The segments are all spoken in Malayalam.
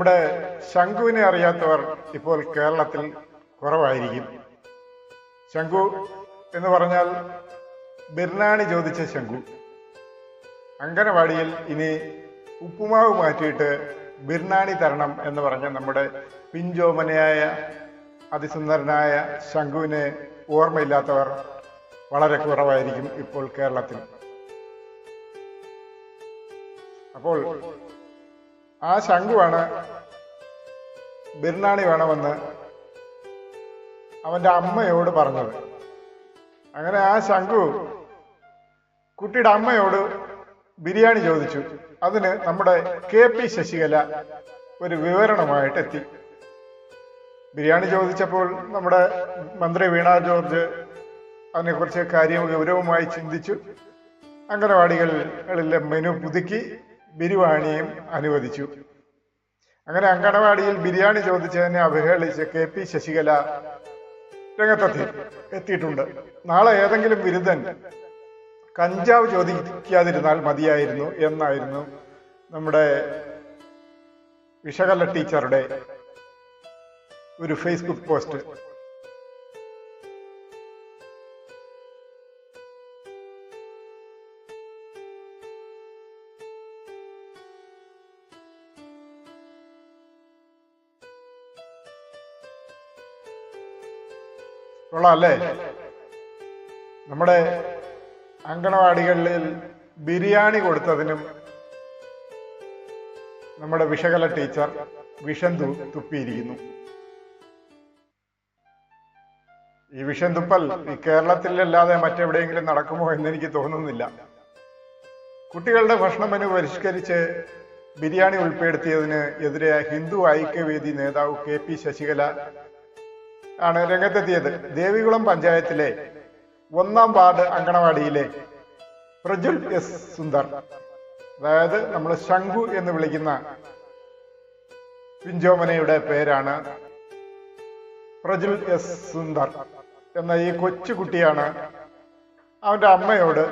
നമ്മുടെ ശംഖുവിനെ അറിയാത്തവർ ഇപ്പോൾ കേരളത്തിൽ കുറവായിരിക്കും. ശംഖു എന്ന് പറഞ്ഞാൽ ബിർനാണി ചോദിച്ച ശംഖു അങ്കനവാടിയിൽ ഇനി ഉപ്പുമാവ് മാറ്റിയിട്ട് ബിർനാണി തരണം എന്ന് പറഞ്ഞ നമ്മുടെ പിഞ്ചോമനയായ അതിസുന്ദരനായ ശംഖുവിനെ ഓർമ്മയില്ലാത്തവർ വളരെ കുറവായിരിക്കും ഇപ്പോൾ കേരളത്തിൽ. അപ്പോൾ ആ ശംഖുവാണ് ബിർനാണി വേണമെന്ന് അവന്റെ അമ്മയോട് പറഞ്ഞത്. അങ്ങനെ ആ ശംഖു കുട്ടിയുടെ അമ്മയോട് ബിരിയാണി ചോദിച്ചു. അതിന് നമ്മുടെ കെ പി ശശികല ഒരു വിവരണമായിട്ട് എത്തി. ബിരിയാണി ചോദിച്ചപ്പോൾ നമ്മുടെ മന്ത്രി വീണ ജോർജ് അതിനെക്കുറിച്ച് കാര്യം ഗൗരവമായി ചിന്തിച്ചു. അംഗനവാടികളിലെ മെനു പുതുക്കി. ബിരിയാണിയും അനുവദിച്ചു. അങ്ങനെ അങ്കണവാടിയിൽ ബിരിയാണി ചോദിച്ചതിനെ അവഹേളിച്ച് കെ പി ശശികല രംഗത്തെത്തി എത്തിയിട്ടുണ്ട്. നാളെ ഏതെങ്കിലും ബിരുദൻ കഞ്ചാവ് ചോദിക്കാതിരുന്നാൽ മതിയായിരുന്നു എന്നായിരുന്നു നമ്മുടെ വിശകല ടീച്ചറുടെ ഒരു ഫേസ്ബുക്ക് പോസ്റ്റ്. കൊള്ളാം അല്ലേ? നമ്മുടെ അങ്കണവാടികളിൽ ബിരിയാണി കൊടുത്തതിനും നമ്മുടെ വിഷകല ടീച്ചർ വിഷം തുപ്പിയിരിക്കുന്നു. ഈ വിഷം തുപ്പൽ ഈ കേരളത്തിലല്ലാതെ മറ്റെവിടെയെങ്കിലും നടക്കുമോ എന്ന് എനിക്ക് തോന്നുന്നില്ല. കുട്ടികളുടെ ഭക്ഷണ മെനു പരിഷ്കരിച്ച് ബിരിയാണി ഉൾപ്പെടുത്തിയതിന് എതിരെ ഹിന്ദു ഐക്യവേദി നേതാവ് കെ പി ശശികല ആണ് രംഗത്തെത്തിയത്. ദേവികുളം പഞ്ചായത്തിലെ ഒന്നാം വാർഡ് അങ്കണവാടിയിലെ പ്രജുൽ എസ് സുന്ദർ. അതായത് നമ്മൾ ശംഖു എന്ന് വിളിക്കുന്ന പിഞ്ചോമനയുടെ പേരാണ് പ്രജുൽ എസ് സുന്ദർ എന്ന ഈ കൊച്ചുകുട്ടിയാണ് അവന്റെ അമ്മയോട്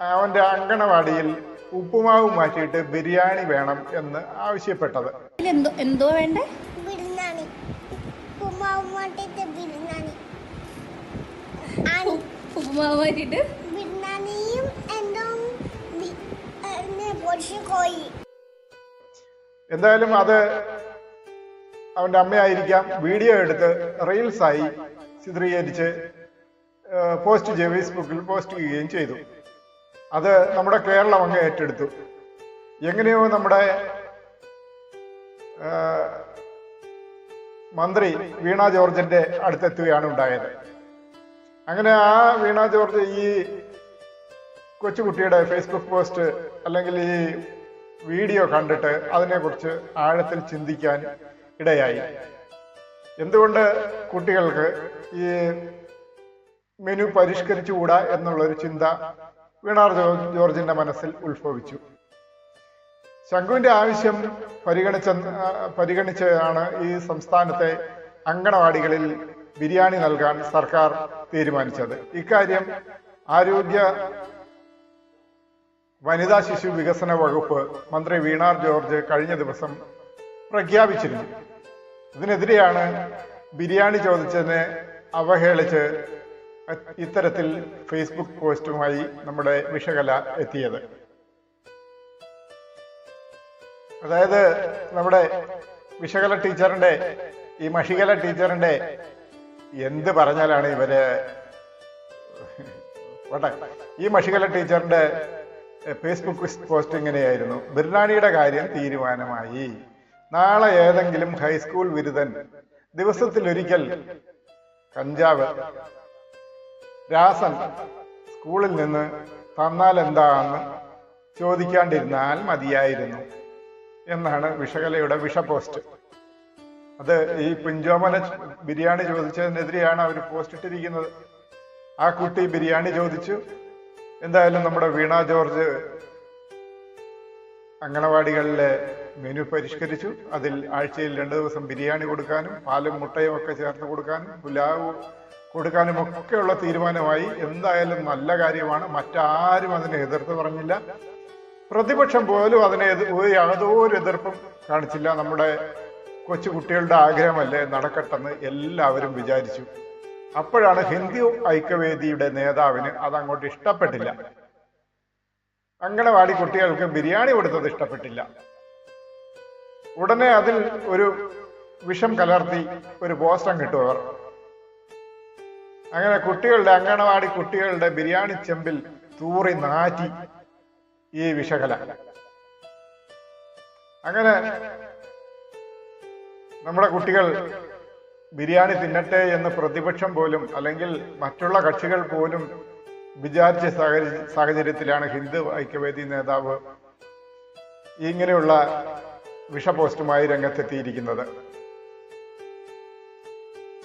അവന്റെ അങ്കണവാടിയിൽ ഉപ്പുമാവ് മാറ്റിയിട്ട് ബിരിയാണി വേണം എന്ന് ആവശ്യപ്പെട്ടത്. എന്തോ എന്തോ വേണ്ടേ? മാട്ടിട്ട് ബിരിയാണി ആണ് ഉപ്പുമാവ് മാറ്റിയിട്ട്? ബിരിയാണിയും എന്തോ പൊടിച്ച് കോഴി എന്തായാലും അത് അവന്റെ അമ്മയായിരിക്കാം. വീഡിയോ എടുത്ത് റീൽസ് ആയി ചിത്രീകരിച്ച് പോസ്റ്റ് ചെയ്ത് ഫേസ്ബുക്കിൽ പോസ്റ്റ് ചെയ്യുകയും ചെയ്തു. അത് നമ്മുടെ കേരളം അങ്ങ് ഏറ്റെടുത്തു. എങ്ങനെയോ നമ്മുടെ മന്ത്രി വീണ ജോർജിന്റെ അടുത്തെത്തുകയാണ് ഉണ്ടായത്. അങ്ങനെ ആ വീണ ജോർജ് ഈ കൊച്ചുകുട്ടിയുടെ ഫേസ്ബുക്ക് പോസ്റ്റ് അല്ലെങ്കിൽ ഈ വീഡിയോ കണ്ടിട്ട് അതിനെക്കുറിച്ച് ആഴത്തിൽ ചിന്തിക്കാൻ ഇടയായി. എന്തുകൊണ്ട് കുട്ടികൾക്ക് ഈ മെനു പരിഷ്കരിച്ചുകൂടാ എന്നുള്ളൊരു ചിന്ത വീണാർ ജോർജിന്റെ മനസ്സിൽ ഉത്ഭവിച്ചു. ശംഖുവിന്റെ ആവശ്യം പരിഗണിച്ച പരിഗണിച്ചാണ് ഈ സംസ്ഥാനത്തെ അങ്കണവാടികളിൽ ബിരിയാണി നൽകാൻ സർക്കാർ തീരുമാനിച്ചത്. ഇക്കാര്യം ആരോഗ്യ വനിതാ ശിശു വികസന വകുപ്പ് മന്ത്രി വീണാർ ജോർജ് കഴിഞ്ഞ ദിവസം പ്രഖ്യാപിച്ചിരുന്നു. ഇതിനെതിരെയാണ് ബിരിയാണി ചോദിച്ചതിനെ അവഹേളിച്ച് ഇത്തരത്തിൽ ഫേസ്ബുക്ക് പോസ്റ്റുമായി നമ്മുടെ വിഷകല എത്തിയത്. അതായത് നമ്മുടെ വിശകല ടീച്ചറിന്റെ ഈ മഷികല ടീച്ചറിന്റെ എന്ത് പറഞ്ഞാലാണ് ഇവർ പോട്ടെ. ഈ മഷികല ടീച്ചറിന്റെ ഫേസ്ബുക്ക് പോസ്റ്റ് ഇങ്ങനെയായിരുന്നു. ബിർനാണിയുടെ കാര്യം തീരുമാനമായി. നാളെ ഏതെങ്കിലും ഹൈസ്കൂൾ ബിരുദൻ ദിവസത്തിലൊരിക്കൽ കഞ്ചാവ് രാസൻ സ്കൂളിൽ നിന്ന് തന്നാൽ എന്താണെന്ന് ചോദിക്കാണ്ടിരുന്നാൽ മതിയായിരുന്നു. എന്നാണ് വിഷകലയുടെ വിഷ പോസ്റ്റ് അത് ഈ പുഞ്ചോമല ബിരിയാണി ചോദിച്ചതിനെതിരെയാണ് അവർ പോസ്റ്റ് ഇട്ടിരിക്കുന്നത്. ആ കുട്ടി ബിരിയാണി ചോദിച്ചു. എന്തായാലും നമ്മുടെ വീണ ജോർജ് അങ്കണവാടികളിലെ മെനു പരിഷ്കരിച്ചു. അതിൽ ആഴ്ചയിൽ രണ്ടു ദിവസം ബിരിയാണി കൊടുക്കാനും പാലും മുട്ടയും ഒക്കെ ചേർത്ത് കൊടുക്കാനും പുലാവ് കൊടുക്കാനും ഒക്കെയുള്ള തീരുമാനമായി. എന്തായാലും നല്ല കാര്യമാണ്. മറ്റാരും അതിനെ എതിർത്ത് പറഞ്ഞില്ല. പ്രതിപക്ഷം പോലും അതിനെ യാതൊരു എതിർപ്പും കാണിച്ചില്ല. നമ്മുടെ കൊച്ചു കുട്ടികളുടെ ആഗ്രഹമല്ലേ നടക്കട്ടെന്ന് എല്ലാവരും വിചാരിച്ചു. അപ്പോഴാണ് ഹിന്ദു ഐക്യവേദിയുടെ നേതാവിന് അതങ്ങോട്ട് ഇഷ്ടപ്പെട്ടില്ല. അങ്കണവാടി കുട്ടികൾക്ക് ബിരിയാണി കൊടുത്തത് ഇഷ്ടപ്പെട്ടില്ല. ഉടനെ അതിൽ ഒരു വിഷം കലർത്തി ഒരു പോസ്റ്റം കിട്ടും അങ്ങനെ കുട്ടികളുടെ അങ്കണവാടി കുട്ടികളുടെ ബിരിയാണി ചെമ്പിൽ തൂറി നാറ്റി ഈ വിഷകല അങ്ങനെ നമ്മുടെ കുട്ടികൾ ബിരിയാണി തിന്നട്ടെ എന്ന് പ്രതിപക്ഷം പോലും അല്ലെങ്കിൽ മറ്റുള്ള കക്ഷികൾ പോലും വിചാരിച്ച സാഹചര്യ- സാഹചര്യത്തിലാണ് ഹിന്ദു ഐക്യവേദി നേതാവ് ഇങ്ങനെയുള്ള വിഷപോസ്റ്റുമായി രംഗത്തെത്തിയിരിക്കുന്നത്.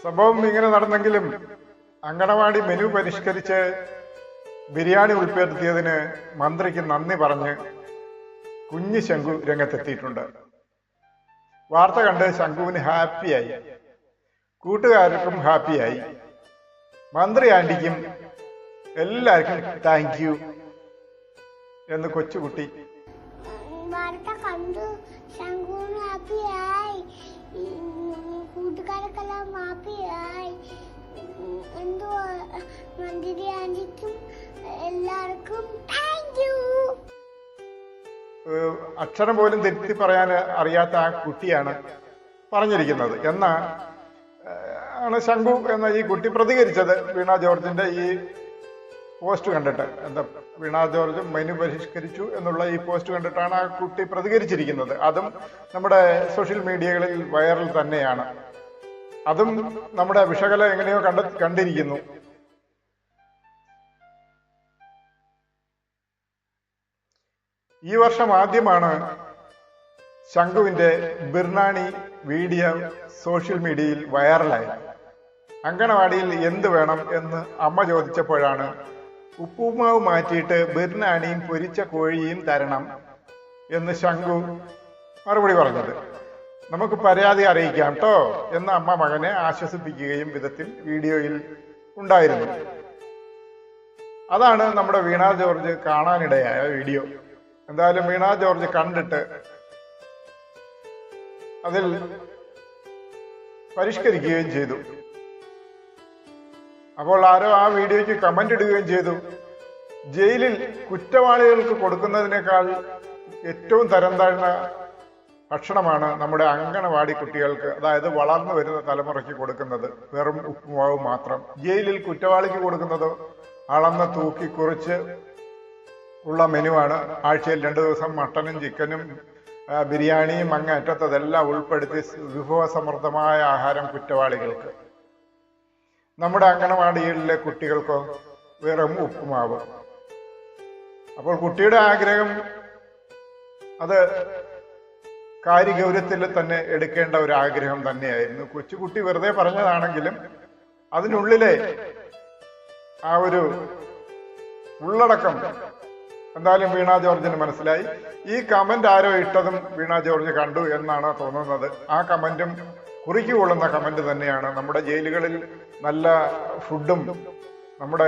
സംഭവം ഇങ്ങനെ നടന്നെങ്കിലും അങ്കണവാടി മെനു പരിഷ്കരിച്ച് ബിരിയാണി ഉൾപ്പെടുത്തിയതിന് മന്ത്രിക്ക് നന്ദി പറഞ്ഞ് കുഞ്ഞ് ശംഖു രംഗത്തെത്തിയിട്ടുണ്ട്. വാർത്ത കണ്ട് ശംഖുവിന് ഹാപ്പിയായി. കൂട്ടുകാർക്കും ഹാപ്പിയായി. മന്ത്രി ആന്റിക്കും എല്ലാവർക്കും താങ്ക് യു എന്ന് കൊച്ചുകുട്ടി. വാർത്ത കണ്ടു. ഹാപ്പിയായി. കൂട്ടുകാർക്കെല്ലാം ഹാപ്പിയായി. എന്തോ മന്ത്രി ആന്റിക്കും എല്ലാവർക്കും അക്ഷരം പോലും തെറ്റി പറയാൻ അറിയാത്ത ആ കുട്ടിയാണ് പറഞ്ഞിരിക്കുന്നത്. എന്നാ ആണ് ശംഖു എന്ന ഈ കുട്ടി പ്രതികരിച്ചത് വീണ ജോർജിന്റെ ഈ പോസ്റ്റ് കണ്ടിട്ട്. എന്താ വീണ ജോർജ് മെനു പരിഷ്കരിച്ചു എന്നുള്ള ഈ പോസ്റ്റ് കണ്ടിട്ടാണ് ആ കുട്ടി പ്രതികരിച്ചിരിക്കുന്നത്. അതും നമ്മുടെ സോഷ്യൽ മീഡിയകളിൽ വൈറൽ തന്നെയാണ്. അതും നമ്മുടെ വിഷകല എങ്ങനെയോ കണ്ട കണ്ടിരിക്കുന്നു. ഈ വർഷം ആദ്യമാണ് ശംഖുവിന്റെ ബിർണാണി വീഡിയോ സോഷ്യൽ മീഡിയയിൽ വൈറലായത്. അങ്കണവാടിയിൽ എന്ത് വേണം എന്ന് അമ്മ ചോദിച്ചപ്പോഴാണ് ഉപ്പുമാവ് മാറ്റിയിട്ട് ബിർണാണിയും പൊരിച്ച കോഴിയും തരണം എന്ന് ശംഖു മറുപടി പറഞ്ഞത്. നമുക്ക് പരാതി അറിയിക്കാം കേട്ടോ എന്ന് അമ്മ മകനെ ആശ്വസിപ്പിക്കുകയും വിധത്തിൽ വീഡിയോയിൽ ഉണ്ടായിരുന്നു. അതാണ് നമ്മുടെ വീണ ജോർജ് കാണാനിടയായ വീഡിയോ. എന്തായാലും വീണ ജോർജ് കണ്ടിട്ട് അതിൽ പരിഷ്കരിക്കുകയും ചെയ്തു. അപ്പോൾ ആരോ ആ വീഡിയോയ്ക്ക് കമന്റ് ഇടുകയും ചെയ്തു. ജയിലിൽ കുറ്റവാളികൾക്ക് കൊടുക്കുന്നതിനേക്കാൾ ഏറ്റവും തരം താഴ്ന്ന ഭക്ഷണമാണ് നമ്മുടെ അങ്കണവാടി കുട്ടികൾക്ക് അതായത് വളർന്നു വരുന്ന തലമുറയ്ക്ക് കൊടുക്കുന്നത്. വെറും ഉപ്പുമാവ് മാത്രം. ജയിലിൽ കുറ്റവാളിക്ക് കൊടുക്കുന്നത് അളന്ന് തൂക്കി കുറിച്ച് ഉള്ള മെനുവാണ് ആഴ്ചയിൽ രണ്ടു ദിവസം മട്ടനും ചിക്കനും ബിരിയാണിയും അങ്ങേറ്റത്തതെല്ലാം ഉൾപ്പെടുത്തി വിഭവസമൃദ്ധമായ ആഹാരം കുറ്റവാളികൾക്ക്. നമ്മുടെ അംഗനവാടികളിലെ കുട്ടികൾക്കോ വെറും ഉപ്പുമാവ്. അപ്പോൾ കുട്ടിയുടെ ആഗ്രഹം അത് കാര്യഗൗരവത്തിൽ തന്നെ എടുക്കേണ്ട ഒരു ആഗ്രഹം തന്നെയായിരുന്നു. കൊച്ചുകുട്ടി വെറുതെ പറഞ്ഞതാണെങ്കിലും അതിനുള്ളിലെ ആ ഒരു ഉള്ളടക്കം എന്തായാലും വീണ ജോർജിന് മനസ്സിലായി. ഈ കമന്റ് ആരോ ഇട്ടതും വീണ ജോർജ് കണ്ടു എന്നാണ് തോന്നുന്നത്. ആ കമന്റും കുറിക്കുകൊള്ളുന്ന കമന്റ് തന്നെയാണ്. നമ്മുടെ ജയിലുകളിൽ നല്ല ഫുഡും നമ്മുടെ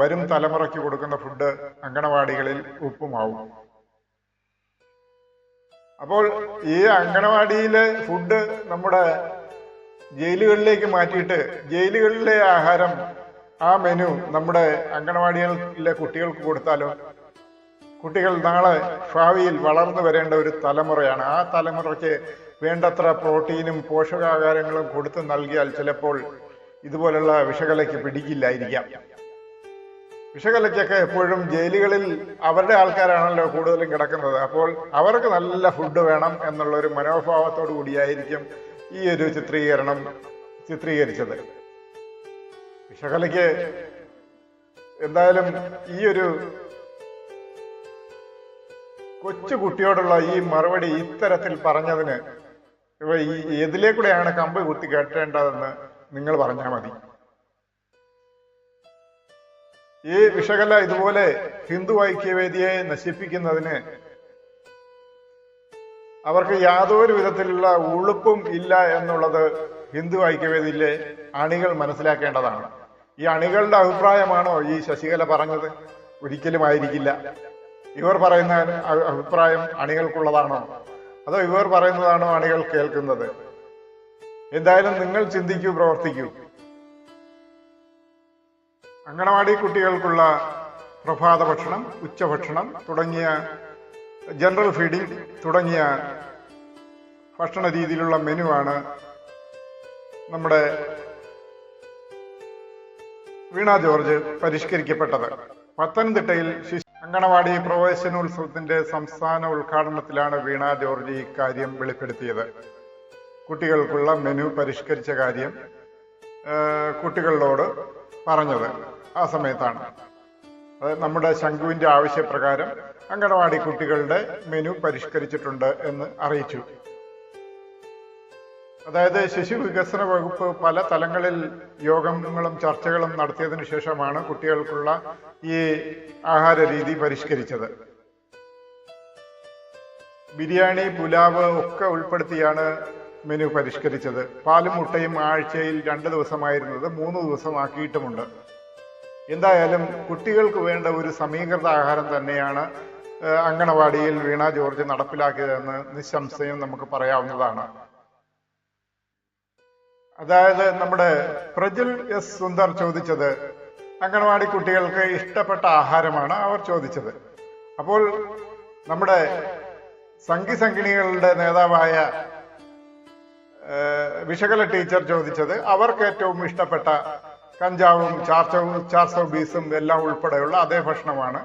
വരും തലമുറയ്ക്ക് കൊടുക്കുന്ന ഫുഡ് അങ്കണവാടികളിൽ ഉപ്പുമാവും. അപ്പോൾ ഈ അങ്കണവാടിയിലെ ഫുഡ് നമ്മുടെ ജയിലുകളിലേക്ക് മാറ്റിയിട്ട് ജയിലുകളിലെ ആഹാരം ആ മെനു നമ്മുടെ അങ്കണവാടികളിലെ കുട്ടികൾക്ക് കൊടുത്താലോ കുട്ടികൾ നാളെ ഭാവിയിൽ വളർന്നു വരേണ്ട ഒരു തലമുറയാണ്. ആ തലമുറയ്ക്ക് വേണ്ടത്ര പ്രോട്ടീനും പോഷകാഹാരങ്ങളും കൊടുത്തു നൽകിയാൽ ചിലപ്പോൾ ഇതുപോലുള്ള വിഷകലയ്ക്ക് പിടിക്കില്ലായിരിക്കാം. വിഷകലയ്ക്കൊക്കെ എപ്പോഴും ജയിലുകളിൽ അവരുടെ ആൾക്കാരാണല്ലോ കൂടുതലും കിടക്കുന്നത്. അപ്പോൾ അവർക്ക് നല്ല ഫുഡ് വേണം എന്നുള്ള ഒരു മനോഭാവത്തോടു കൂടിയായിരിക്കും ഈ ഒരു ചിത്രീകരണം ചിത്രീകരിച്ചത്. വിഷകലയ്ക്ക് എന്തായാലും ഈ ഒരു കൊച്ചു കുട്ടിയോടുള്ള ഈ മറുപടി ഇത്തരത്തിൽ പറഞ്ഞതിന് ഇവ ഈ ഏതിലേ കൂടെയാണ് കമ്പ് കുത്തി കേട്ടേണ്ടതെന്ന് നിങ്ങൾ പറഞ്ഞാൽ മതി. ഈ വിഷകല ഇതുപോലെ ഹിന്ദു ഐക്യവേദിയെ നശിപ്പിക്കുന്നതിന് അവർക്ക് യാതൊരു വിധത്തിലുള്ള ഉളുപ്പും ഇല്ല എന്നുള്ളത് ഹിന്ദു ഐക്യവേദിയിലെ അണികൾ മനസ്സിലാക്കേണ്ടതാണ്. ഈ അണികളുടെ അഭിപ്രായമാണോ ഈ ശശികല പറഞ്ഞത്? ഒരിക്കലും ആയിരിക്കില്ല ഇവർ പറയുന്ന അഭിപ്രായം അണികൾക്കുള്ളതാണോ? അതോ ഇവർ പറയുന്നതാണോ അണികൾ കേൾക്കുന്നത്? എന്തായാലും നിങ്ങൾ ചിന്തിക്കൂ പ്രവർത്തിക്കൂ. അങ്കണവാടി കുട്ടികൾക്കുള്ള പ്രഭാത ഭക്ഷണം ഉച്ചഭക്ഷണം തുടങ്ങിയ ജനറൽ ഫീഡിംഗ് തുടങ്ങിയ ഭക്ഷണ രീതിയിലുള്ള മെനുവാണ് നമ്മുടെ വീണ ജോർജ് പരിഷ്കരിക്കപ്പെട്ടത്. പത്തനംതിട്ടയിൽ അങ്കണവാടി പ്രവേശനോത്സവത്തിന്റെ സംസ്ഥാന ഉദ്ഘാടനത്തിലാണ് വീണ ജോർജ് ഇക്കാര്യം വെളിപ്പെടുത്തിയത്. കുട്ടികൾക്കുള്ള മെനു പരിഷ്കരിച്ച കാര്യം കുട്ടികളോട് പറഞ്ഞത് ആ സമയത്താണ്. നമ്മുടെ ശംഖുവിന്റെ ആവശ്യപ്രകാരം അങ്കണവാടി കുട്ടികളുടെ മെനു പരിഷ്കരിച്ചിട്ടുണ്ട് എന്ന് അറിയിച്ചു. അതായത് ശിശു വികസന വകുപ്പ് പല തലങ്ങളിൽ യോഗങ്ങളും ചർച്ചകളും നടത്തിയതിനു ശേഷമാണ് കുട്ടികൾക്കുള്ള ഈ ആഹാര രീതി പരിഷ്കരിച്ചത്. ബിരിയാണി പുലാവ് ഒക്കെ ഉൾപ്പെടുത്തിയാണ് മെനു പരിഷ്കരിച്ചത്. പാലും മുട്ടയും ആഴ്ചയിൽ രണ്ട് ദിവസമായിരുന്നത് മൂന്ന് ദിവസമാക്കിയിട്ടുമുണ്ട്. എന്തായാലും കുട്ടികൾക്ക് വേണ്ട ഒരു സമീകൃത ആഹാരം തന്നെയാണ് അങ്കണവാടിയിൽ വീണ ജോർജ് നടപ്പിലാക്കിയതെന്ന് നിസ്സംശയം നമുക്ക് പറയാവുന്നതാണ്. അതായത് നമ്മുടെ പ്രജിൽ എസ് സുന്ദർ ചോദിച്ചത് അങ്കണവാടി കുട്ടികൾക്ക് ഇഷ്ടപ്പെട്ട ആഹാരമാണ് അവർ ചോദിച്ചത്. അപ്പോൾ നമ്മുടെ സംഘി സംഘിണികളുടെ നേതാവായ വിശകല ടീച്ചർ ചോദിച്ചത് അവർക്ക് ഏറ്റവും ഇഷ്ടപ്പെട്ട കഞ്ചാവും ചാർച്ചവും ചാർസോ ബീസും എല്ലാം ഉൾപ്പെടെയുള്ള അതേ ഭക്ഷണമാണ്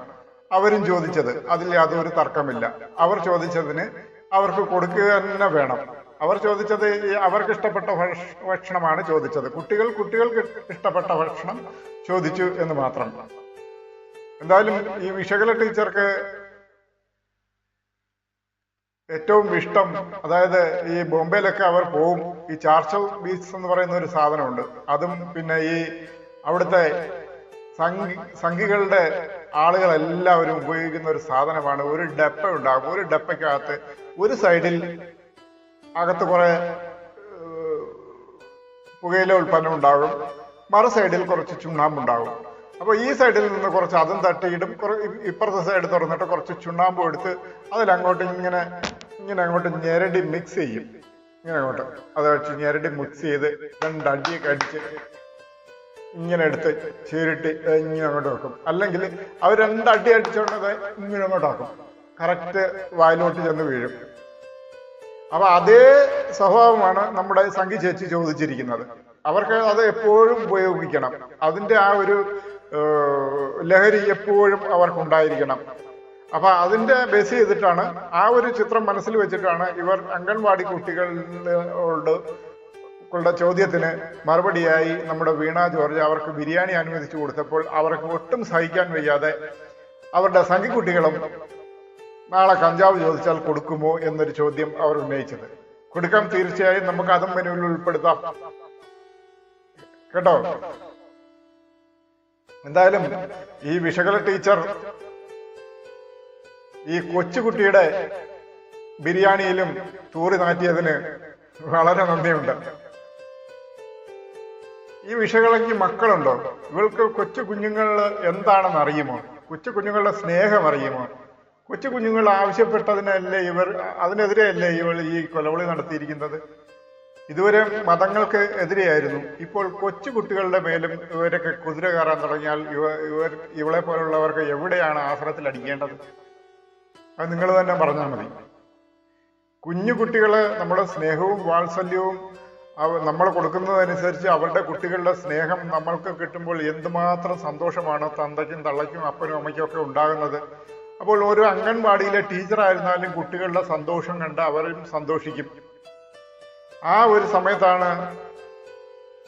അവരും ചോദിച്ചത്. അതിൽ യാതൊരു തർക്കമില്ല. അവർ ചോദിച്ചതിന് അവർക്ക് കൊടുക്കുക തന്നെ വേണം. അവർ ചോദിച്ചത് അവർക്ക് ഇഷ്ടപ്പെട്ട ഭക്ഷ- ഭക്ഷണമാണ് ചോദിച്ചത്. കുട്ടികൾ കുട്ടികൾക്ക് ഇഷ്ടപ്പെട്ട ഭക്ഷണം ചോദിച്ചു എന്ന് മാത്രം. എന്തായാലും ഈ വിശകല ടീച്ചർക്ക് ഏറ്റവും ഇഷ്ടം അതായത് ഈ ബോംബെയിലൊക്കെ അവർ പോവും. ഈ ചാർച്ചൽ ബീച്ച് എന്ന് പറയുന്ന ഒരു സാധനമുണ്ട്. അതും പിന്നെ ഈ അവിടുത്തെ സംഘി സംഘികളുടെ ആളുകളെല്ലാവരും ഉപയോഗിക്കുന്ന ഒരു സാധനമാണ്. ഒരു ഡപ്പ ഉണ്ടാകും. ഒരു ഡപ്പയ്ക്കകത്ത് ഒരു സൈഡിൽ അകത്ത് കുറെ പുകയില ഉൽപ്പന്നം ഉണ്ടാകും. മറു സൈഡിൽ കുറച്ച് ചുണ്ണാമ്പുണ്ടാകും. അപ്പൊ ഈ സൈഡിൽ നിന്ന് കുറച്ച് അതും തട്ടിയിടും. ഇപ്പുറത്തെ സൈഡ് തുറന്നിട്ട് കുറച്ച് ചുണ്ണാമ്പ് എടുത്ത് അതിലങ്ങോട്ട് ഇങ്ങനെ ഇങ്ങനെ അങ്ങോട്ട് ഞെരടി മിക്സ് ചെയ്യും. ഇങ്ങനെ അങ്ങോട്ട്. അത് വെച്ച് ഞെരടി മിക്സ് ചെയ്ത് രണ്ട് അടിച്ച് ഇങ്ങനെ എടുത്ത് ചേരിട്ട് ഇങ്ങനെ അങ്ങോട്ട് വെക്കും. അല്ലെങ്കിൽ അവർ രണ്ട് അടി ഇങ്ങനെ അങ്ങോട്ടാക്കും കറക്റ്റ് വായിലോട്ട് ചെന്ന് വീഴും. അപ്പൊ അതേ സ്വഭാവമാണ് നമ്മുടെ സംഘി ചേച്ചി ചോദിച്ചിരിക്കുന്നത്. അവർക്ക് അത് എപ്പോഴും ഉപയോഗിക്കണം. അതിന്റെ ആ ഒരു ലഹരി എപ്പോഴും അവർക്കുണ്ടായിരിക്കണം. അപ്പൊ അതിന്റെ ബേസ് ചെയ്തിട്ടാണ് ആ ഒരു ചിത്രം മനസ്സിൽ വെച്ചിട്ടാണ് ഇവർ അംഗൻവാടി കുട്ടികളോട് ുടെ ചോദ്യത്തിന് മറുപടിയായി നമ്മുടെ വീണ ജോർജ് അവർക്ക് ബിരിയാണി അനുവദിച്ചു കൊടുത്തപ്പോൾ അവർക്ക് ഒട്ടും സഹിക്കാൻ വയ്യാതെ അവരുടെ സംഘിക്കുട്ടികളും നാളെ കഞ്ചാവ് ചോദിച്ചാൽ കൊടുക്കുമോ എന്നൊരു ചോദ്യം അവർ ഉന്നയിച്ചത്. കൊടുക്കാം തീർച്ചയായും നമുക്ക് അതും മെനുവിൽ ഉൾപ്പെടുത്താം. കേട്ടോ? എന്തായാലും ഈ വിശകല ടീച്ചർ ഈ കൊച്ചുകുട്ടിയുടെ ബിരിയാണിയിലും തൂറി നാറ്റിയതിന് വളരെ നന്ദിയുണ്ട്. ഈ വിഷകളയ്ക്ക് മക്കളുണ്ടോ? ഇവൾക്ക് കൊച്ചു കുഞ്ഞുങ്ങൾ എന്താണെന്ന് അറിയുമോ കൊച്ചു കുഞ്ഞുങ്ങളുടെ സ്നേഹം അറിയുമോ? കൊച്ചു കുഞ്ഞുങ്ങൾ ആവശ്യപ്പെട്ടതിനല്ലേ ഇവർ അതിനെതിരെയല്ലേ ഇവൾ ഈ കൊലവിളി നടത്തിയിരിക്കുന്നത്? ഇതുവരെ മതങ്ങൾക്ക് എതിരെയായിരുന്നു. ഇപ്പോൾ കൊച്ചു കുട്ടികളുടെ മേലും ഇവരൊക്കെ കുതിര കയറാൻ തുടങ്ങിയാൽ ഇവ ഇവർ ഇവളെ പോലുള്ളവർക്ക് എവിടെയാണ് ആശ്രയത്തിൽ അടിക്കേണ്ടത്? അത് നിങ്ങൾ തന്നെ പറഞ്ഞാൽ മതി. കുഞ്ഞു കുട്ടികൾ നമ്മുടെ സ്നേഹവും വാത്സല്യവും നമ്മൾ കൊടുക്കുന്നതനുസരിച്ച് അവരുടെ കുട്ടികളുടെ സ്നേഹം നമ്മൾക്ക് കിട്ടുമ്പോൾ എന്തുമാത്രം സന്തോഷമാണ് തന്തയ്ക്കും തള്ളയ്ക്കും അപ്പനും അമ്മയ്ക്കും ഒക്കെ ഉണ്ടാകുന്നത്. അപ്പോൾ ഒരു അംഗൻവാടിയിലെ ടീച്ചറായിരുന്നാലും കുട്ടികളുടെ സന്തോഷം കണ്ട് അവരും സന്തോഷിക്കും. ആ ഒരു സമയത്താണ്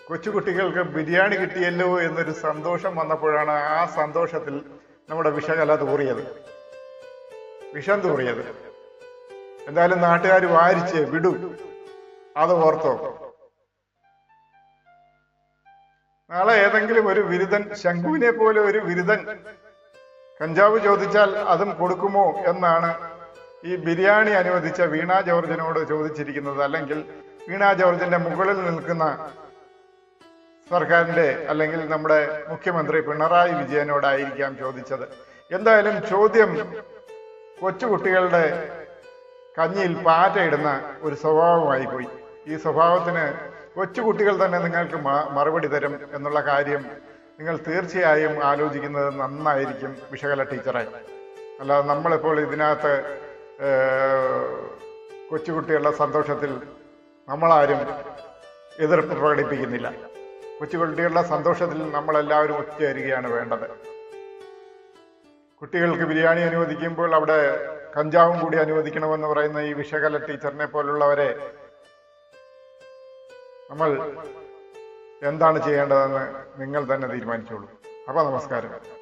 കൊച്ചുകുട്ടികൾക്ക് ബിരിയാണി കിട്ടിയല്ലോ എന്നൊരു സന്തോഷം വന്നപ്പോഴാണ് ആ സന്തോഷത്തിൽ നമ്മുടെ വിഷകല തൂറിയത് വിഷം തൂറിയത്. എന്തായാലും നാട്ടുകാർ വാരിച്ച് വിടൂ. അത് ഓർത്തോ. നാളെ ഏതെങ്കിലും ഒരു ബിരുദൻ ശംഖുവിനെ പോലെ ഒരു വിരുദ്ധൻ കഞ്ചാവ് ചോദിച്ചാൽ അതും കൊടുക്കുമോ എന്നാണ് ഈ ബിരിയാണി അനുവദിച്ച വീണ ജോർജിനോട് ചോദിച്ചിരിക്കുന്നത്. അല്ലെങ്കിൽ വീണ ജോർജിന്റെ മുകളിൽ നിൽക്കുന്ന സർക്കാരിന്റെ അല്ലെങ്കിൽ നമ്മുടെ മുഖ്യമന്ത്രി പിണറായി വിജയനോടായിരിക്കാം ചോദിച്ചത്. എന്തായാലും ചോദ്യം കൊച്ചുകുട്ടികളുടെ കഞ്ഞിയിൽ പാറ്റ ഇടുന്ന ഒരു സ്വഭാവമായി പോയി. ഈ സ്വഭാവത്തിന് കൊച്ചുകുട്ടികൾ തന്നെ നിങ്ങൾക്ക് മറുപടി തരും എന്നുള്ള കാര്യം നിങ്ങൾ തീർച്ചയായും ആലോചിക്കുന്നത് നന്നായിരിക്കും വിശകല ടീച്ചറെ. അല്ലാതെ നമ്മളിപ്പോൾ ഇതിനകത്ത് കൊച്ചുകുട്ടികളുടെ സന്തോഷത്തിൽ നമ്മളാരും എതിർപ്പ് പ്രകടിപ്പിക്കുന്നില്ല. കൊച്ചുകുട്ടികളുടെ സന്തോഷത്തിൽ നമ്മളെല്ലാവരും ഒത്തുചേരുകയാണ് വേണ്ടത്. കുട്ടികൾക്ക് ബിരിയാണി അനുവദിക്കുമ്പോൾ അവിടെ കഞ്ചാവും കൂടി അനുവദിക്കണമെന്ന് പറയുന്ന ഈ വിശകല ടീച്ചറിനെ പോലുള്ളവരെ നമ്മൾ എന്താണ് ചെയ്യേണ്ടതെന്ന് നിങ്ങൾ തന്നെ തീരുമാനിച്ചോളൂ. അപ്പോൾ നമസ്കാരം.